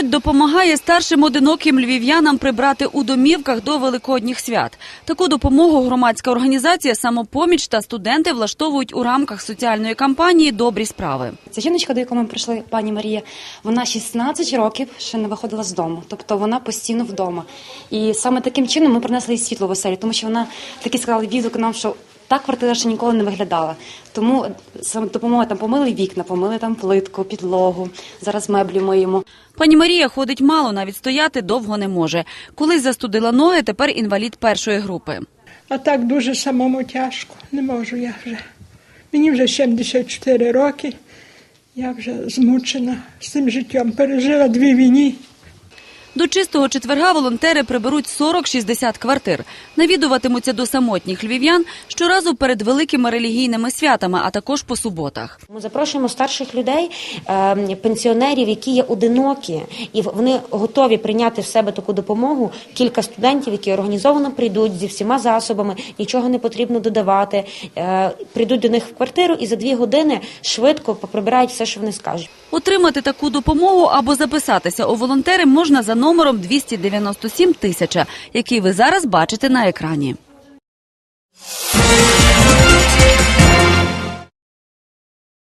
Молодь допомагає старшим одиноким львів'янам прибрати у домівках до великодніх свят. Таку допомогу громадська організація «Самопоміч» та студенти влаштовують у рамках соціальної кампанії Добрі справи. Ця жіночка, до якої ми прийшли, пані Марія, вона 16 років ще не виходила з дому, тобто вона постійно вдома. І саме таким чином ми принесли їй світло в оселі, тому що вона таки сказала відгук нам, що та квартира ще ніколи не виглядала. Тому саме допомога там помили вікна, помили там плитку, підлогу. Зараз меблі миємо. Пані Марія ходить мало, навіть стояти довго не може. Колись застудила ноги, тепер інвалід першої групи. А так дуже самому тяжко. Не можу я вже. Мені вже 74 роки. Я вже змучена з цим життям. Пережила дві війни. До чистого четверга волонтери приберуть 40-60 квартир. Навідуватимуться до самотніх львів'ян щоразу перед великими релігійними святами, а також по суботах. Ми запрошуємо старших людей, е, пенсіонерів, які є одинокі, і вони готові прийняти в себе таку допомогу. Кілька студентів, які організовано прийдуть зі всіма засобами, нічого не потрібно додавати. е, Прийдуть до них в квартиру і за дві години швидко поприбирають все, що вони скажуть. Отримати таку допомогу або записатися у волонтери можна за номером 297 тисяча, який ви зараз бачите на екрані.